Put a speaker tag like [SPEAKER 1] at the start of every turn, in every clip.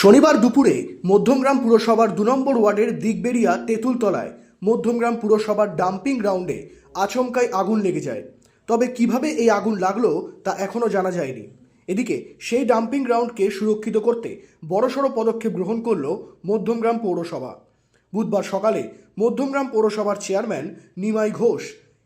[SPEAKER 1] শনিবার দুপুরে মধ্যমগ্রাম পুরসভার দু নম্বর ওয়ার্ডের দিগবেরিয়া তেঁতুলতলায় মধ্যমগ্রাম পুরসভার ডাম্পিং গ্রাউন্ডে আচমকায় আগুন লেগে যায়। তবে কীভাবে এই আগুন লাগল তা এখনও জানা যায়নি। এদিকে সেই ডাম্পিং গ্রাউন্ডকে সুরক্ষিত করতে বড়সড় পদক্ষেপ গ্রহণ করল মধ্যমগ্রাম পৌরসভা। বুধবার সকালে মধ্যমগ্রাম পৌরসভার চেয়ারম্যান নিমাই ঘোষ,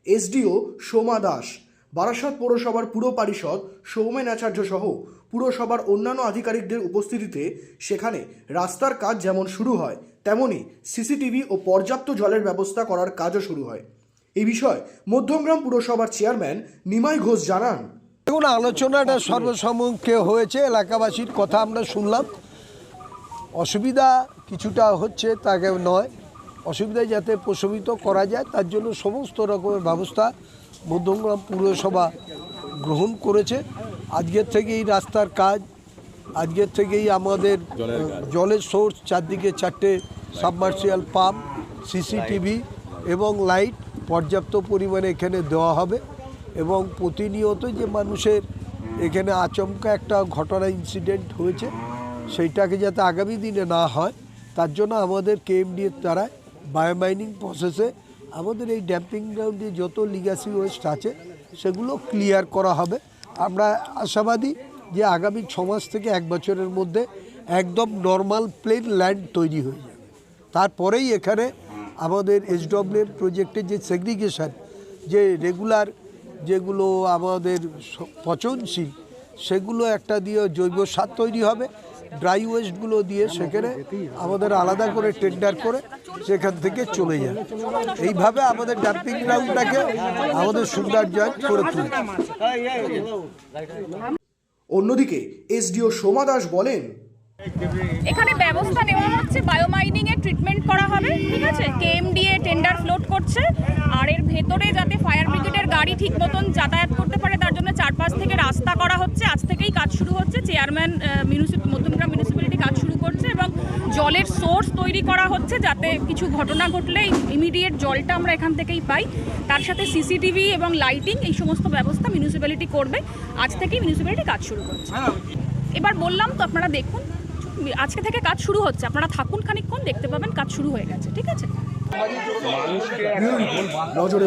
[SPEAKER 1] এসডিও সোমা দাস বারাসাত পৌরসভার পুর পারিষদ, সৌমেন আচার্য সহ পুরসভার অন্যান্য আধিকারিকদের উপস্থিতিতে সেখানে রাস্তার কাজ যেমন শুরু হয় তেমনই সিসিটিভি ও পর্যাপ্ত জলের ব্যবস্থা করার কাজও শুরু হয়। এই বিষয়ে মধ্যমগ্রাম পুরসভার চেয়ারম্যান নিমাই ঘোষ জানান।
[SPEAKER 2] দেখুন, আলোচনাটা সর্বসম্মুখে হয়েছে, এলাকাবাসীর কথা আমরা শুনলাম। অসুবিধা কিছুটা হচ্ছে, তাকে নয়। অসুবিধা যাতে প্রশমিত করা যায় তার জন্য সমস্ত রকমের ব্যবস্থা মধ্যমগ্রাম পুরসভা গ্রহণ করেছে। আজকের থেকেই রাস্তার কাজ আজকের থেকেই আমাদের জলের সোর্স চারদিকে চারটে সাবমার্সিয়াল পাম্প সিসিটিভি এবং লাইট পর্যাপ্ত পরিমাণে এখানে দেওয়া হবে এবং প্রতিনিয়ত যে মানুষের এখানে আচমকা একটা ঘটনা ইনসিডেন্ট হয়েছে সেইটাকে যাতে আগামী দিনে না হয় তার জন্য আমাদের কেএমডি এর দ্বারা বায়োমাইনিং প্রসেসে আমাদের এই ড্যাম্পিং গ্রাউন্ডে যত লিগাসি ওয়েস্ট আছে, সেগুলো ক্লিয়ার করা হবে। আমরা আশাবাদী যে আগামী ছ মাস থেকে এক বছরের মধ্যে একদম নর্মাল প্লেন ল্যান্ড তৈরি হয়ে যাবে। তারপরেই এখানে আমাদের এসডব্লিউ প্রজেক্টের যে সেগ্রিগেশন যে রেগুলার যেগুলো আমাদের পচনশীল, সেগুলো একটা দিয়ে জৈব সার তৈরি হবে। ড্রাই ওয়েস্টগুলো দিয়ে সেখানে আমাদের আলাদা করে টেন্ডার করে সেখান থেকে চলে যায়। এইভাবে আমাদের ডাম্পিং গ্রাউন্ডটাকে আমাদের সৌন্দর্যায়ন করে তুলবে
[SPEAKER 1] অন্যদিকে এসডিও সোমা দাস বলেন
[SPEAKER 3] এখানে ব্যবস্থা নেওয়া হচ্ছে বায়োমাইনিং এর ট্রিটমেন্ট করা হবে ঠিক আছে? কেএমডিএ টেন্ডার ফ্লোট করছে আর এর ভেতরে যাতে ফায়ার ব্রিগেডের গাড়ি ঠিক মতন যাতায়াত করতে পারে তার জন্য চারপাশ থেকে রাস্তা করা হচ্ছে। আজ থেকেই কাজ শুরু হচ্ছে। চেয়ারম্যান মিউনিসিপ মধ্যমগ্রাম মিউনিসিপ্যালিটি কাজ শুরু করছে এবং জলের সোর্স তৈরি করা হচ্ছে যাতে কিছু ঘটনা ঘটলে ইমিডিয়েট জলটা আমরা এখান থেকেই পাই। তার সাথে সিসিটিভি এবং লাইটিং এই সমস্ত ব্যবস্থা মিউনিসিপ্যালিটি করবে। আজ থেকেই মিউনিসিপ্যালিটি কাজ শুরু করছে। এবার বললাম তো আপনারা দেখুন আজকে থেকে কাজ শুরু হচ্ছে। আপনারা থাকুন খানিকক্ষণ দেখতে পাবেন কাজ শুরু হয়ে গেছে ঠিক আছে?
[SPEAKER 1] নজরে